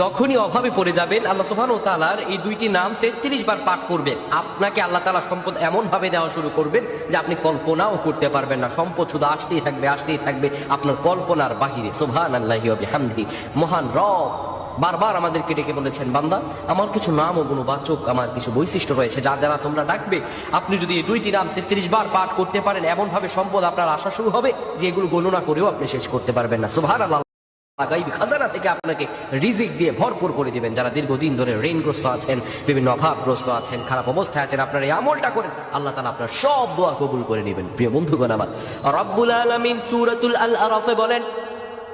যখনই অভাবে পড়ে যাবেন, আল্লাহ সুবহান ও তালার এই দুইটি নাম তেত্রিশ বার পাঠ করবেন। আপনাকে আল্লাহ তালা সম্পদ এমনভাবে দেওয়া শুরু করবেন যে আপনি কল্পনাও করতে পারবেন না। সম্পদ শুধু আসতেই থাকবে আসতেই থাকবে আপনার কল্পনার বাহিরে। সুবহান আল্লাহ হামদি মহান রব বারবার আমাদেরকে ডেকে বলেছেন, বান্দা, আমার কিছু নাম ও গুণবাচক, আমার কিছু বৈশিষ্ট্য রয়েছে যার দ্বারা তোমরা ডাকবে, আপনি যদি এই দুইটি নাম তেত্রিশ বার পাঠ করতে পারেন, এমনভাবে সম্পদ আপনার আশা শুরু হবে যে এগুলো গণনা করেও আপনি শেষ করতে পারবেন না। সুবহান আল্লাহ গাইবি খাজানা থেকে আপনাকে রিজিক দিয়ে ভরপুর করে দিবেন যারা দীর্ঘদিন ধরে ঋণগ্রস্ত আছেন বিভিন্ন অভাবগ্রস্ত আছেন খারাপ অবস্থায় আছেন আপনারা এই আমলটা করেন আল্লাহ তালা আপনার সব দোয়া কবুল করে নেবেন প্রিয় বন্ধুগণ আমার রব্বুল আলামিন সূরাতুল আল আরাফে বলেন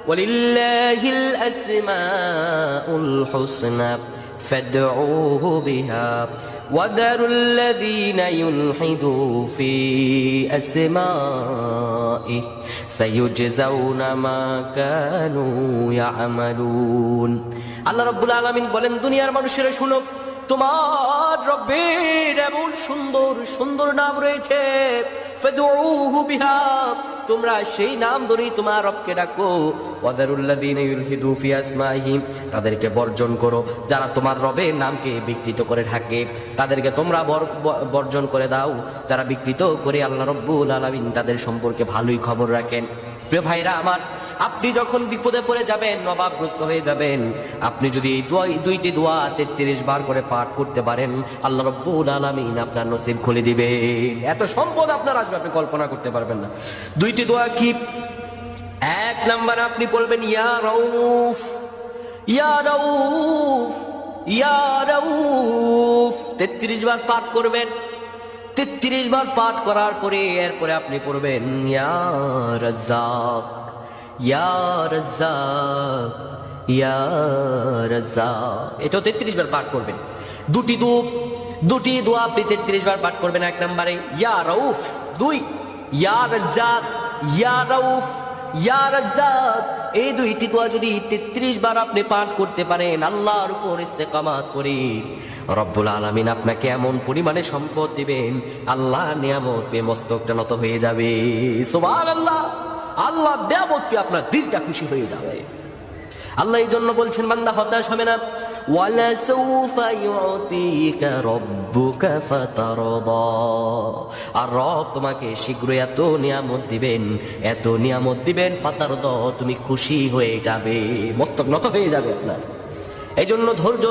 ولله الأسماء الحسنى فادعوه بها وذروا الذين يلحدوا في أسمائه سيجزون ما كانوا يعملون আল্লাহ রব্বুল আলামিন বলেন দুনিয়ার মানুষেরা শুনো তোমার রব্বের এমন সুন্দর সুন্দর নাম রয়েছে ফাদউহু বিহা তোমরা সেই নাম ধরেই তোমার রবকে ডাকো। আসমাইহিম, তাদেরকে বর্জন করো। যারা তোমার রবের নামকে বিকৃত করে থাকে, তাদেরকে তোমরা বর- বর্জন করে দাও। যারা বিকৃত করে আল্লাহ রব্বুল আলামিন তাদের সম্পর্কে ভালোই খবর রাখেন। প্রিয় ভাইরা, আমার আপনি যখন বিপদে পড়ে যাবেন, নবাবগ্রস্ত হয়ে যাবেন, আপনি যদি এই দুইটি দোয়া তেত্রিশ বার করে পাঠ করতে পারেন, আল্লাহ রব্বুল আলামিন আপনার নসিব খুলে দিবেন এত সম্পদ আপনার আসবে, আপনি কল্পনা করতে পারবেন না। দুইটি দোয়া কি? এক নাম্বার আপনি বলবেন, ইয়া রউফ ইয়া রউফ ইয়া রউফ। তেত্রিশ বার পাঠ করবেন। তেত্রিশ বার পাঠ করার পরে, এরপরে আপনি পড়বেন, ইয়া রাজ্জাক। এটাও তেত্রিশ বার পাঠ করবেন। দুটি দু দুটি দোয়া আপনি তেত্রিশ বার পাঠ করবেন এক নম্বরে। ইয়া দুই। ইয়া রাজ্জাক এই দুইটি দোয়া যদি তেত্রিশ বার আপনি পাঠ করতে পারেন, আল্লাহর উপর ইস্তেকামাত করে রব্বুল আলামিন আপনাকে এমন পরিমাণে সম্পদ দিবেন আল্লাহ নিয়ামত মস্তকটা নত হয়ে যাবে। সুবহানাল্লাহ। আল্লাহ নিয়ামত পেয়ে আপনার দিলটা খুশি হয়ে যাবে। আল্লাহ এই জন্য বলছেন, বান্দা, হতাশ হবে না। আর রব তোমাকে শীঘ্রই এত নিয়ামত দিবেন, এত নিয়ামত দিবেন, ফাতারদ, তুমি খুশি হয়ে যাবে, মস্তক নত হয়ে যাবে আপনার। এই জন্য ধৈর্য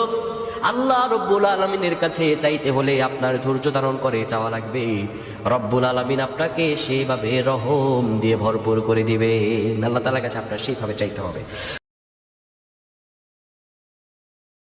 আল্লাহ রব্বুল আলমিনের কাছে চাইতে হলে আপনার ধৈর্য ধারণ করে চাওয়া লাগবে। রব্বুল আলমিন আপনাকে সেভাবে রহম দিয়ে ভরপুর করে দিবে আল্লাহ তালার কাছে আপনার সেইভাবে চাইতে হবে।